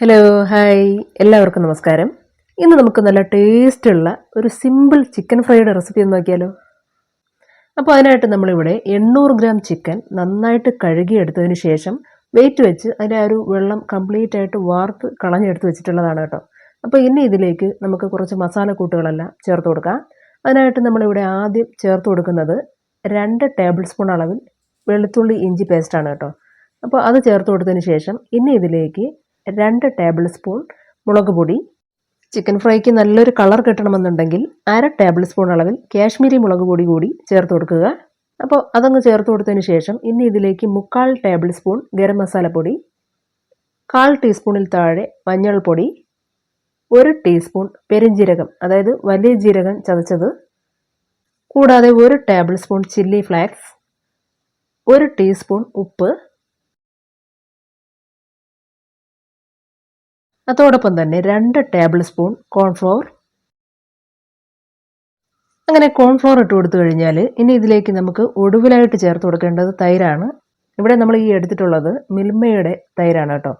Hello hi എല്ലാവർക്കും നമസ്കാരം. ഇന്ന് നമുക്ക് നല്ല ടേസ്റ്റുള്ള ഒരു സിമ്പിൾ ചിക്കൻ ഫ്രൈഡ് റെസിപ്പി ഒന്ന് നോക്കിയാലോ? അപ്പോൾ അതിനായിട്ട് നമ്മളിവിടെ എണ്ണൂറ് ഗ്രാം ചിക്കൻ നന്നായിട്ട് കഴുകിയെടുത്തതിന് ശേഷം വെയിറ്റ് വെച്ച് അതിന്റെ ആ ഒരു വെള്ളം കംപ്ലീറ്റ് ആയിട്ട് വാർത്ത് കളഞ്ഞെടുത്ത് വെച്ചിട്ടുള്ളതാണ് കേട്ടോ. അപ്പോൾ ഇനി ഇതിലേക്ക് നമുക്ക് കുറച്ച് മസാലക്കൂട്ടുകളെല്ലാം ചേർത്ത് കൊടുക്കാം. അതിനായിട്ട് നമ്മളിവിടെ ആദ്യം ചേർത്ത് കൊടുക്കുന്നത് രണ്ട് ടേബിൾ സ്പൂൺ അളവിൽ വെളുത്തുള്ളി ഇഞ്ചി പേസ്റ്റാണ് കേട്ടോ. അപ്പോൾ അത് ചേർത്ത് കൊടുത്തതിന് ശേഷം ഇനി ഇതിലേക്ക് രണ്ട് ടേബിൾ സ്പൂൺ മുളക് പൊടി. ചിക്കൻ ഫ്രൈക്ക് നല്ലൊരു കളർ കിട്ടണമെന്നുണ്ടെങ്കിൽ അര ടേബിൾ സ്പൂൺ അളവിൽ കാശ്മീരി മുളക് പൊടി കൂടി ചേർത്ത് കൊടുക്കുക. അപ്പോൾ അതങ്ങ് ചേർത്ത് കൊടുത്തതിന് ശേഷം ഇനി ഇതിലേക്ക് മുക്കാൽ ടേബിൾ സ്പൂൺ ഗരം മസാലപ്പൊടി കാൽ ടീസ്പൂണിൽ താഴെ മഞ്ഞൾപ്പൊടി ഒരു ടീസ്പൂൺ പെരിഞ്ജീരകം അതായത് വലിയ ജീരകം ചതച്ചത് കൂടാതെ ഒരു ടേബിൾ സ്പൂൺ ചില്ലി ഫ്ലാക്സ് ഒരു ടീസ്പൂൺ ഉപ്പ് അതോടൊപ്പം തന്നെ രണ്ട് ടേബിൾ സ്പൂൺ കോൺഫ്ലോർ. അങ്ങനെ കോൺഫ്ലോർ ഇട്ട് കൊടുത്തു കഴിഞ്ഞാൽ ഇനി ഇതിലേക്ക് നമുക്ക് ഒടുവിലായിട്ട് ചേർത്ത് കൊടുക്കേണ്ടത് തൈരാണ്. ഇവിടെ നമ്മൾ ഈ എടുത്തിട്ടുള്ളത് മിൽമയുടെ തൈരാണ് കേട്ടോ.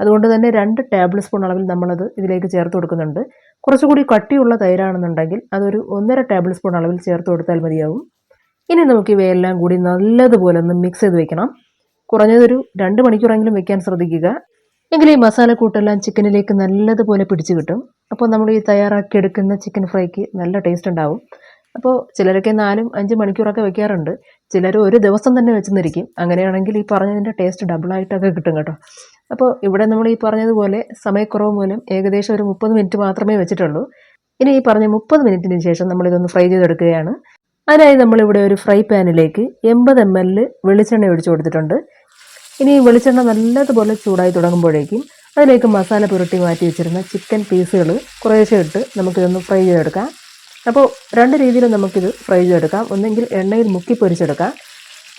അതുകൊണ്ട് തന്നെ രണ്ട് ടേബിൾ സ്പൂൺ അളവിൽ നമ്മളത് ഇതിലേക്ക് ചേർത്ത് കൊടുക്കുന്നുണ്ട്. കുറച്ചുകൂടി കട്ടിയുള്ള തൈരാണെന്നുണ്ടെങ്കിൽ അതൊരു ഒന്നര ടേബിൾ സ്പൂൺ അളവിൽ ചേർത്ത് കൊടുത്താൽ മതിയാവും. ഇനി നമുക്ക് ഇവയെല്ലാം കൂടി നല്ലതുപോലെ ഒന്ന് മിക്സ് ചെയ്ത് വെക്കണം. കുറഞ്ഞതൊരു രണ്ട് മണിക്കൂറെങ്കിലും വെക്കാൻ ശ്രദ്ധിക്കുക. എങ്കിൽ ഈ മസാലക്കൂട്ടെല്ലാം ചിക്കനിലേക്ക് നല്ലതുപോലെ പിടിച്ചു കിട്ടും. അപ്പോൾ നമ്മൾ ഈ തയ്യാറാക്കി എടുക്കുന്ന ചിക്കൻ ഫ്രൈക്ക് നല്ല ടേസ്റ്റ് ഉണ്ടാവും. അപ്പോൾ ചിലരൊക്കെ നാലും അഞ്ച് മണിക്കൂറൊക്കെ വെക്കാറുണ്ട്. ചിലർ ഒരു ദിവസം തന്നെ വെച്ചെന്നിരിക്കും. അങ്ങനെയാണെങ്കിൽ ഈ പറഞ്ഞതിന്റെ ടേസ്റ്റ് ഡബിളായിട്ടൊക്കെ കിട്ടും കേട്ടോ. അപ്പോൾ ഇവിടെ നമ്മൾ ഈ പറഞ്ഞതുപോലെ സമയക്കുറവ് മൂലം ഏകദേശം ഒരു മുപ്പത് മിനിറ്റ് മാത്രമേ വെച്ചിട്ടുള്ളൂ. ഇനി ഈ പറഞ്ഞ മുപ്പത് മിനിറ്റിന് ശേഷം നമ്മളിതൊന്ന് ഫ്രൈ ചെയ്തെടുക്കുകയാണ്. അതിനായി നമ്മളിവിടെ ഒരു ഫ്രൈ പാനിലേക്ക് എൺപത് എം എൽ വെളിച്ചെണ്ണ ഒഴിച്ചു കൊടുത്തിട്ടുണ്ട്. ഇനി വെളിച്ചെണ്ണ നല്ലതുപോലെ ചൂടായി തുടങ്ങുമ്പോഴേക്കും അതിലേക്ക് മസാല പുരട്ടി മാറ്റി വെച്ചിരുന്ന ചിക്കൻ പീസുകൾ കുറേശ്ശെ ഇട്ട് നമുക്കിതൊന്ന് ഫ്രൈ ചെയ്തെടുക്കാം. അപ്പോൾ രണ്ട് രീതിയിൽ നമുക്കിത് ഫ്രൈ ചെയ്തെടുക്കാം. ഒന്നെങ്കിൽ എണ്ണയിൽ മുക്കി പൊരിച്ചെടുക്കാം.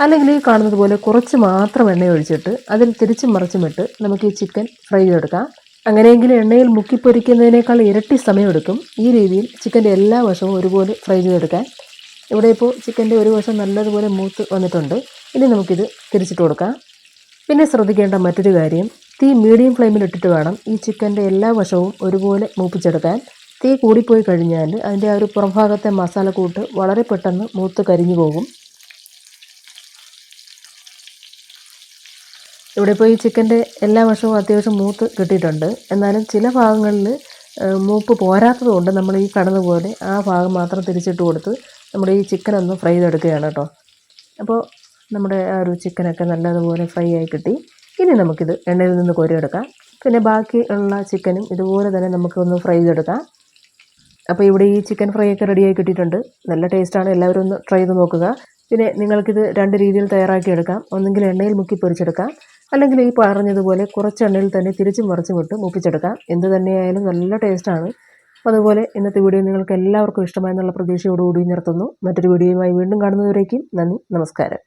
അല്ലെങ്കിൽ ഈ കാണുന്നത് പോലെ കുറച്ച് മാത്രം എണ്ണ ഒഴിച്ചിട്ട് അതിൽ തിരിച്ചും മറിച്ചുമിട്ട് നമുക്ക് ഈ ചിക്കൻ ഫ്രൈ ചെയ്തെടുക്കാം. അങ്ങനെയെങ്കിൽ എണ്ണയിൽ മുക്കി പൊരിക്കുന്നതിനേക്കാൾ ഇരട്ടി സമയമെടുക്കും. ഈ രീതിയിൽ ചിക്കന്റെ എല്ലാ വശവും ഒരുപോലെ ഫ്രൈ ചെയ്തെടുക്കാൻ. ഇവിടെ ഇപ്പോൾ ചിക്കന്റെ ഒരു വശം നല്ലതുപോലെ മൂത്ത് വന്നിട്ടുണ്ട്. ഇനി നമുക്കിത് തിരിച്ചിട്ട് കൊടുക്കാം. പിന്നെ ശ്രദ്ധിക്കേണ്ട മറ്റൊരു കാര്യം തീ മീഡിയം ഫ്ലെയിമിൽ ഇട്ടിട്ട് വേണം ഈ ചിക്കന്റെ എല്ലാ വശവും ഒരുപോലെ മൂപ്പിച്ചെടുക്കാൻ. തീ കൂടിപ്പോയി കഴിഞ്ഞാൽ അതിന്റെ ആ ഒരു പുറംഭാഗത്തെ മസാലക്കൂട്ട് വളരെ പെട്ടെന്ന് മൂത്ത് കരിഞ്ഞു പോകും. ഇവിടെ ഇപ്പോൾ ഈ ചിക്കന്റെ എല്ലാ വശവും അത്യാവശ്യം മൂത്ത് കിട്ടിയിട്ടുണ്ട്. എന്നാലും ചില ഭാഗങ്ങളിൽ മൂപ്പ് പോരാത്തതുകൊണ്ട് നമ്മൾ ഈ കടന്നുപോലെ ആ ഭാഗം മാത്രം തിരിച്ചിട്ട് കൊടുത്ത് നമ്മുടെ ഈ ചിക്കൻ ഒന്ന് ഫ്രൈ ചെയ്തെടുക്കുകയാണ് കേട്ടോ. അപ്പോൾ നമ്മുടെ ആ ഒരു ചിക്കനൊക്കെ നല്ലതുപോലെ ഫ്രൈ ആയി കിട്ടി. ഇനി നമുക്കിത് എണ്ണയിൽ നിന്ന് കോരിയെടുക്കാം. പിന്നെ ബാക്കി ഉള്ള ചിക്കനും ഇതുപോലെ തന്നെ നമുക്കൊന്ന് ഫ്രൈ ചെയ്തെടുക്കാം. അപ്പോൾ ഇവിടെ ഈ ചിക്കൻ ഫ്രൈ ഒക്കെ റെഡിയായി കിട്ടിയിട്ടുണ്ട്. നല്ല ടേസ്റ്റാണ് എല്ലാവരും ഒന്ന് ട്രൈ ചെയ്ത് നോക്കുക. പിന്നെ നിങ്ങൾക്കിത് രണ്ട് രീതിയിൽ തയ്യാറാക്കി എടുക്കാം. ഒന്നെങ്കിൽ എണ്ണയിൽ മുക്കി പൊരിച്ചെടുക്കാം. അല്ലെങ്കിൽ ഈ പറഞ്ഞതുപോലെ കുറച്ച് എണ്ണയിൽ തന്നെ തിരിച്ചും മറിച്ചും വിട്ട് മുപ്പിച്ചെടുക്കാം. എന്ത് തന്നെയായാലും നല്ല ടേസ്റ്റാണ് അതുപോലെ ഇന്നത്തെ വീഡിയോ നിങ്ങൾക്ക് എല്ലാവർക്കും ഇഷ്ടമായെന്നുള്ള പ്രതീക്ഷയോടുകൂടി നിർത്തുന്നു. മറ്റൊരു വീഡിയോയുമായി വീണ്ടും കാണുന്നവരേക്കും നന്ദി. നമസ്കാരം.